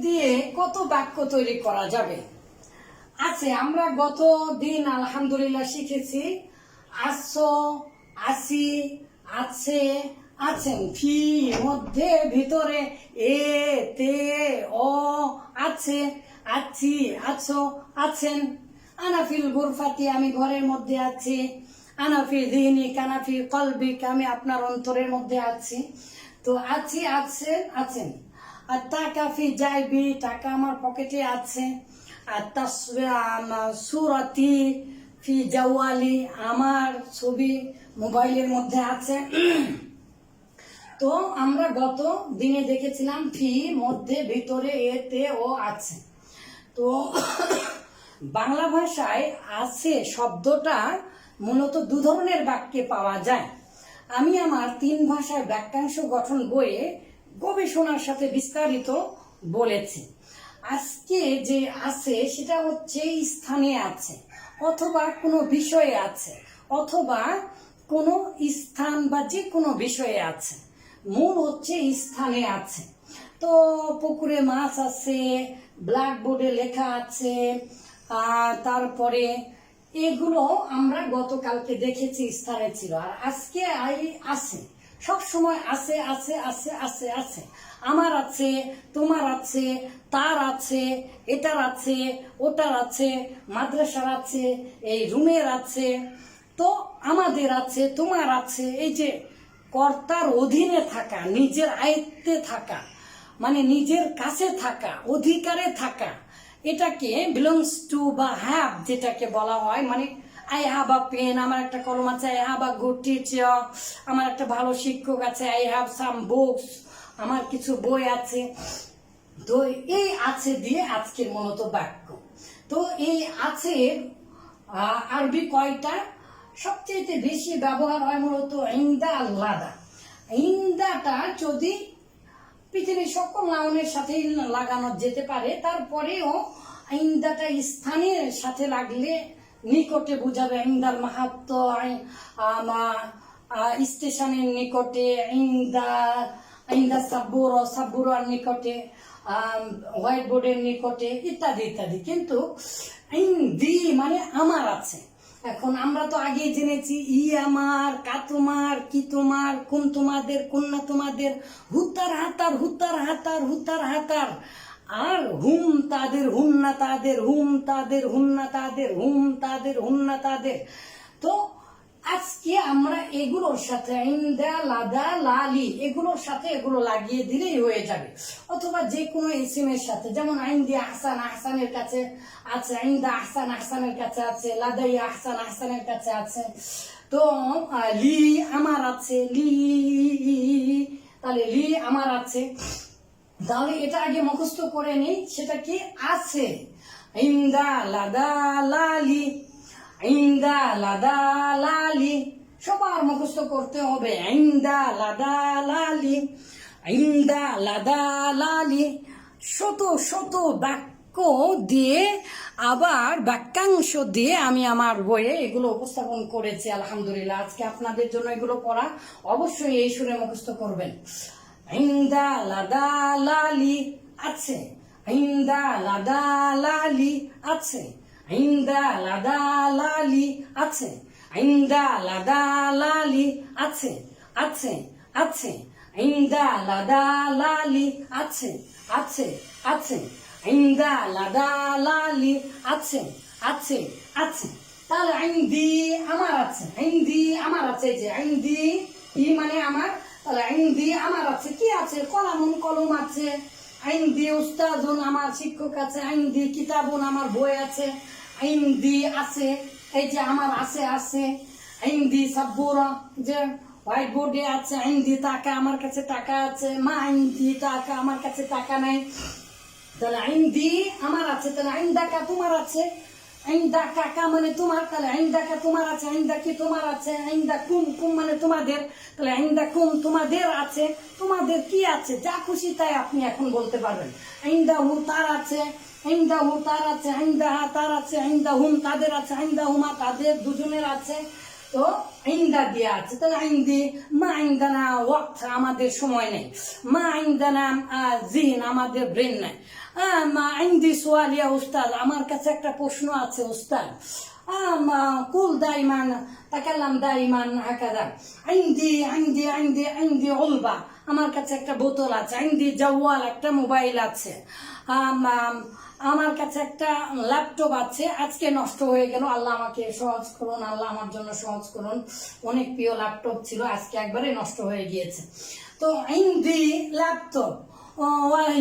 দিয়ে কত বাক্য তৈরি করা যাবে? আছে, আমরা গত দিন আলহামদুলিল্লাহ শিখেছি আসো আসি, আছে, আছেন। ফি মধ্যে, ভিতরে এ, তে ও আছে, আছি, আছো, আছেন। আনাফিল গুরফাতি, আমি ঘরের মধ্যে আছি। আনাফি দিনী কানাফি কলবিক আমি আপনার অন্তরের মধ্যে আছি। তো আছি, আছেন আছেন। আর টাকা ফি যাইবি টাকা আমার পকেটে আছে। আর তার সুরতি, ফি জাওয়ালি আমার ছবি মোবাইলের মধ্যে আছে। তো আমরা গত দিনে দেখেছিলাম ফি মধ্যে ভিতরে এতে ও আছে। তো বাংলা ভাষায় আছে শব্দটা মূলত দু ধরনের বাক্যে পাওয়া যায়। আমি আমার তিন ভাষায় বাক্যাংশ গঠন বইয়ে গবেষণার সাথে বিস্তারিত বলেছি। আজকে যে আছে, সেটা হচ্ছে স্থানে আছে, অথবা কোনো বিষয়ে আছে, অথবা কোনো স্থান বা যে কোনো বিষয়ে আছে। মূল হচ্ছে স্থানে আছে। তো পুকুরে মাছ আছে, ব্ল্যাকবোর্ডে লেখা আছে আর তারপরে এগুলো আমরা গতকালকে দেখেছি স্থানে ছিল। আর আজকে আছে। সব সময় আছে আছে আছে আছে আছে। আমার আছে, তোমার আছে, তার আছে, এটার আছে, ওটার আছে, মাদ্রাসার আছে, এই রুমের আছে। তো আমাদের আছে, তোমার আছে, এই যে কর্তার অধীনে থাকা, নিজের আয়ত্তে থাকা মানে নিজের কাছে থাকা, অধিকারে থাকা, এটাকে বিলংস টু বা হ্যাভ যেটাকে বলা হয় মানে আই হ্যাভ আ পেন, আমার একটা কলম আছে, I have a good teacher, আমার একটা ভালো শিক্ষক আছে, আই হ্যাভ সাম বুকস, আমার কিছু বই আছে। তো এই আছে দিয়ে আজকের মূলত বাক্য। তো এই আছে আরবি কয়টা? সবচেয়ে বেশি ব্যবহার হয় মূলত ইন্দা আল্লাদা ইন্দাটা যদি পৃথিবীর সকল নাউনের সাথেই লাগানো যেতে পারে, তারপরেও আইন্দাটা স্থানের সাথে লাগলে নিকটে বুঝাবে আইন্দার মাহাত্ম স্টেশনের নিকটে আইন্দা আইন্দা সাব্বুর, সাব্বুরার নিকটে হোয়াইট বোর্ডের নিকটে, ইত্যাদি ইত্যাদি। কিন্তু দি মানে আমার আছে। এখন আমরা তো আগেই জেনেছি, ই আমার, কা তোমার, কি তোমার, কোন তোমাদের, কোন না তোমাদের, হুতার হাতার হুতার হাতার হুতার হাতার। আর হুম তাদের, হুম না তাদের, হুম তাদের, হুম না তাদের, হুম তাদের, হুম না তাদের। তো আজকে আমরা এগুলোর সাথে ইন্দা লাদা লালি এগুলোর সাথে এগুলো লাগিয়ে দিলেই হয়ে যাবে। অথবা যে কোনো এর সাথে, যেমন আইন আইন্দি আহসান, আহসানের কাছে আছে আইন্দা আহসান, আহসানের কাছে আছে লাদাই আহসান, আহসানের কাছে আছে। তো লি আমার আছে, লি, তাহলে লি আমার আছে। তাহলে এটা আগে মুখস্থ করে নিই, সেটা কি আছে? ইন্দা লাদা লালি, ইন্দা লাদা লালি, সবার মুখস্থ করতে হবে। ইন্দা লাদা লালি, ইন্দা লাদা লালি, শত শত বাক্য দিয়ে, আবার বাক্যাংশ দিয়ে আমি আমার বইয়ে এগুলো উপস্থাপন করেছি। আলহামদুলিল্লাহ, আজকে আপনাদের জন্য এগুলো পড়া অবশ্যই এই সুরে মুখস্থ করবেন। ইন্দা লাদা লালি আছে ইন্দা লাদা লালি আছে ইন্দা লাদা লালি আছে ইন্দা লাদা লালি আছে আছে আছে ইন্দা লাদা লালি আছে আছে আছে ইন্দা লাদা লালি আছে আছে আছে তাহলে আইন্দি আমার আছে। আইন্দি আমার আছে যে আইন্দি ই মানে আমার তাহলে আইন্দি আমার আছে, কি আছে? কলামুন কলম আছে। আইন্দি উস্তাদুন আমার শিক্ষক আছে আইন্দি কিতাবুন আমার বই আছে। আইন্দি আছে, এই যে আমার আছে আছে। আইন আইন্দি সাব্বুরা, যে হোয়াইট বোর্ডে আছে আইন্দি টাকা আমার কাছে টাকা আছে। মা আইন্দি টাকা আমার কাছে টাকা নাই। তাহলে আইন দি আমার আছে, তাহলে আইন ডাকা তোমার আছে। আইন দা কাকা মানে তোমার, তাহলে আইন ডাকা তোমার আছে আইন দা কি তোমার আছে আইন দা কুম কুম মানে তোমাদের, তাহলে আইন দা কুম তোমাদের আছে, তোমাদের কি আছে? যা খুশি তাই আপনি এখন বলতে পারবেন। আইন দা হু তার আছে আইন দা হু তার আছে আইন দা হা তার আছে হুম তাদের আছে আইন দা হুমা তাদের দুজনের আছে তো আইন্দা দেওয়া আছে। তাহলে আইন্দি, মা আইন্দানা ওয়াক্ত আমাদের সময় নেই। মা আইন্দানা জিন আমাদের ব্রেন নেই। মা আইন্দি সোয়ালিয়া উস্তাদ, আমার কাছে একটা প্রশ্ন আছে উস্তাদ। কুল দাইমান তাকালাম দাইমান হাকাদা। আইন্দি আইন্দি আইন্দি আইন্দি অলবা আমার কাছে একটা বোতল আছে। আইন্দি জওয়াল একটা মোবাইল আছে। আমার কাছে একটা ল্যাপটপ আছে। আজকে নষ্ট হয়ে গেল। আল্লাহ আমাকে সহজ করুন, আল্লাহ আমার জন্য সহজ করুন। অনেক প্রিয় ল্যাপটপ ছিল, আজকে একবারে নষ্ট হয়ে গিয়েছে। তো হিন্দি ল্যাপটপ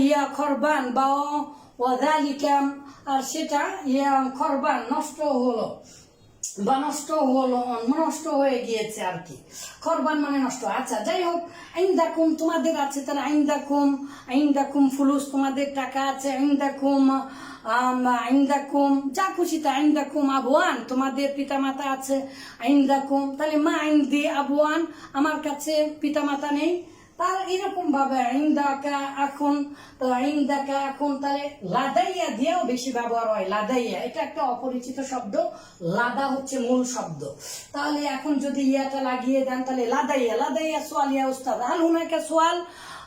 ইয়া খরবান বা ও ওয়াজালিকাম আর সেটা ইয়া খরবান নষ্ট হলো। বা নষ্ট হলো নষ্ট হয়ে গিয়েছে আর কি। খরবান মানে নষ্ট। আচ্ছা যাই হোক আইন্দাকুম তোমাদের আছে তাহলে আইন আইন্দাকুম ফুলুস তোমাদের টাকা আছে আইন্দাকুম আম, আইন্দাকুম যা খুশি তা আইন্দাকুম আবুয়ান তোমাদের পিতামাতা আছে আইন্দাকুম তাহলে মা আইন্দি আবুয়ান আমার কাছে পিতামাতা নেই। তার এরকম ভাবে আইন্দাকা এখন তো আইন্দাকা এখন তাহলে লাদাইয়া দিয়েও বেশি ব্যবহার হয় লাদাইয়া এটা একটা অপরিচিত শব্দ, লাদা হচ্ছে মূল শব্দ। তাহলে এখন যদি ইয়াটা লাগিয়ে দেন, তাহলে লাদাইয়া লাদাইয়া সোয়াল ইয়া উস্তাদ। হাল হুনাকে সোয়াল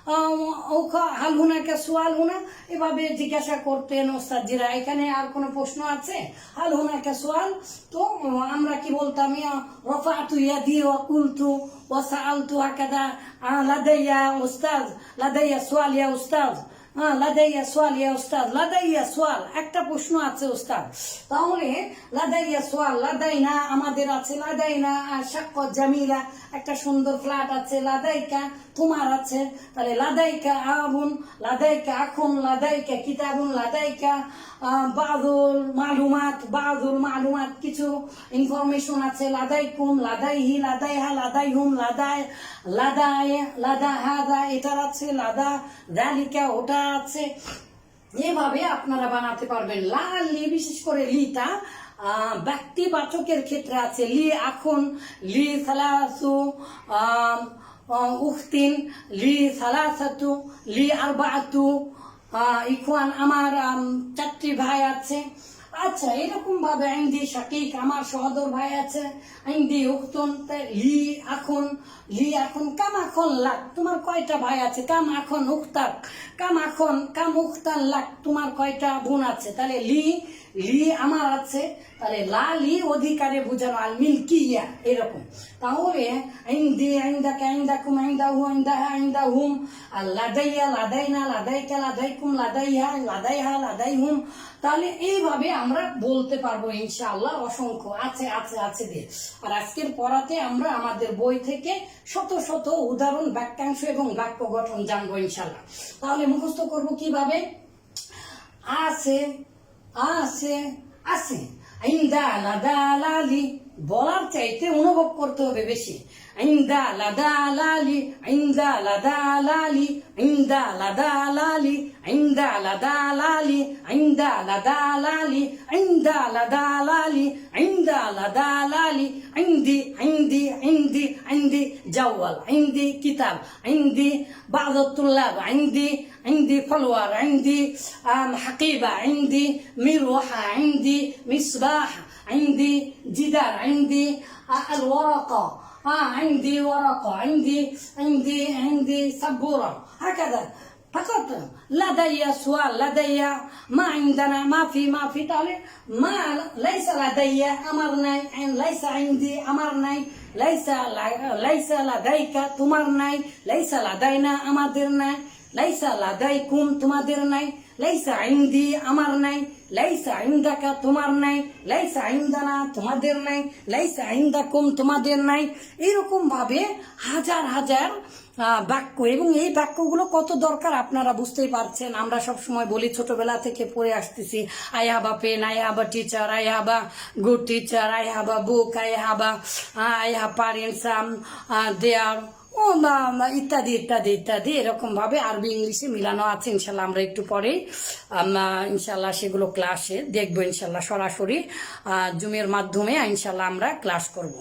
হাল হুনাকে সোয়াল হুনা এভাবে জিজ্ঞাসা করতেন ওস্তাদজিরা। এখানে আর কোনো প্রশ্ন আছে? হাল হুনাকে সোয়াল। তো আমরা কি বলতাম ইয়া রফাতু ইয়াদি ওয়া কুলতু ওয়া সাআলতু হাকাদা আহ, লাদাইয়া উস্তাদ লাদাইয়া সোয়াল ইয়া উস্তাদ হ্যাঁ লাদাইয়া সোয়াল, ইয়া উস্তাদ, লাদাইয়া সোয়াল, একটা প্রশ্ন আছে উস্তাদ। তাহলে, লাদাইয়া সোয়াল, লাদাইনা, আমাদের আছে লাদাইনা সাক্কত জামিলা, একটা সুন্দর ফ্ল্যাট আছে, লাদাইকা, তোমার আছে। তাহলে লাদাইকা আবুন, লাদাইকা আখুন, লাদাইকা কিতাবুন, লাদাইকা বাদুল মালুমাত বাদুল মালুমাত কিছু ইনফরমেশন আছে, লাদাইকুম, লাদাইহি, লাদাইহা, লাদাইহুম, লাদাই, লাদায় লাদা হাদা এটার আছে, লাদা, দালিকা, ওটা আছে। এভাবে আপনারা বানাতে পারবেন। লাল লি, বিশেষ করে লিটা ব্যক্তিবাচকের ক্ষেত্রে আছে লি এখন লি, সালাসু উখতিন, লি, সালাসাতু, লি আর বাতু ইখওয়ান, আমার চারটি ভাই আছে। আচ্ছা এরকম ভাবে আইন্দি শাকিক আমার সহদর ভাই আছে, আইন্দি উখতুন তা লি এখন লি এখন কাম এখন লাখ তোমার কয়টা ভাই আছে? কাম এখন উখতাক কাম এখন কাম উখতান লাখ তোমার কয়টা বোন আছে? তাহলে লি লি আমার আছে, তাহলে লা, লি অধিকারে বোঝানো আল মিল কি ইয়া? এরকম। তাহলে আইন্দি, আইন্দাকে আইন্দাকুম, আইন্দাহু, আইন্দাহা, আইন্দাহুম আর লাদাইয়া লাদাই না লাদাই কে লাদাই কুম লাদাইনা, লাদাইকা লাদাই লাদাইহা লাদাই লাদাইহুম তাহলে এইভাবে আমরা বলতে পারব, ইনশাআল্লাহ, অসংখ্য, আছে আছে আছে দিয়ে। আর আজকের পড়াতে আমরা আমাদের বই থেকে শত শত উদাহরণ, বাক্যাংশ এবং বাক্য গঠন জানব ইনশাল্লাহ তাহলে মুখস্থ করব কীভাবে? আছে আছে আছে। ইন্দা লাদা লালি বলার চাইতে অনুভব করতে হবে বেশি আইন্দা লাদা লালি আইন্দা লাদা লালি আইন্দা লাদা লালি আইন্দা লাদা লালি আইন্দা লাদা লালি আইন্দা লাদা লালি আইন্দা লাদা লালি عندي عندي عندي عندي جوال عندي كتاب عندي بعض الطلاب عندي عندي فلور عندي آم، حقيبة عندي مروحة عندي مصباح عندي جدار عندي آه، الورقة. آه عندي ورقة. عندي عندي عندي سبورة. هكذا. فقط لدي سؤال لدي ما عندنا ما في ما في طالب ما ليس لدي أمرني ليس عندي أمرني ليس ليس لديك تمرني ليس لدينا أمرنا ليس لديكم লাইসা আইন্দি আমার নাই, লাইসা আইন্দাকা তোমার নাই, লাইসা আইন্দানা তোমাদের নাই, লাইসা আইন্দাকুম তোমাদের নাই। এরকমভাবে হাজার হাজার বাক্য এবং এই বাক্যগুলো কত দরকার আপনারা বুঝতেই পারছেন। আমরা সব সময় বলি, ছোটবেলা থেকে পড়ে আসতেছি। I have pen I have teacher I have good teacher I have book I have I have parents they are ও ইত্যাদি ইত্যাদি ইত্যাদি, এরকমভাবে আরবি, ইংলিশে মিলানো আছে, ইনশাল্লাহ আমরা একটু পরে ইনশাল্লাহ সেগুলো ক্লাসে দেখব, ইনশাল্লাহ সরাসরি জুমের মাধ্যমে, ইনশাল্লাহ আমরা ক্লাস করব।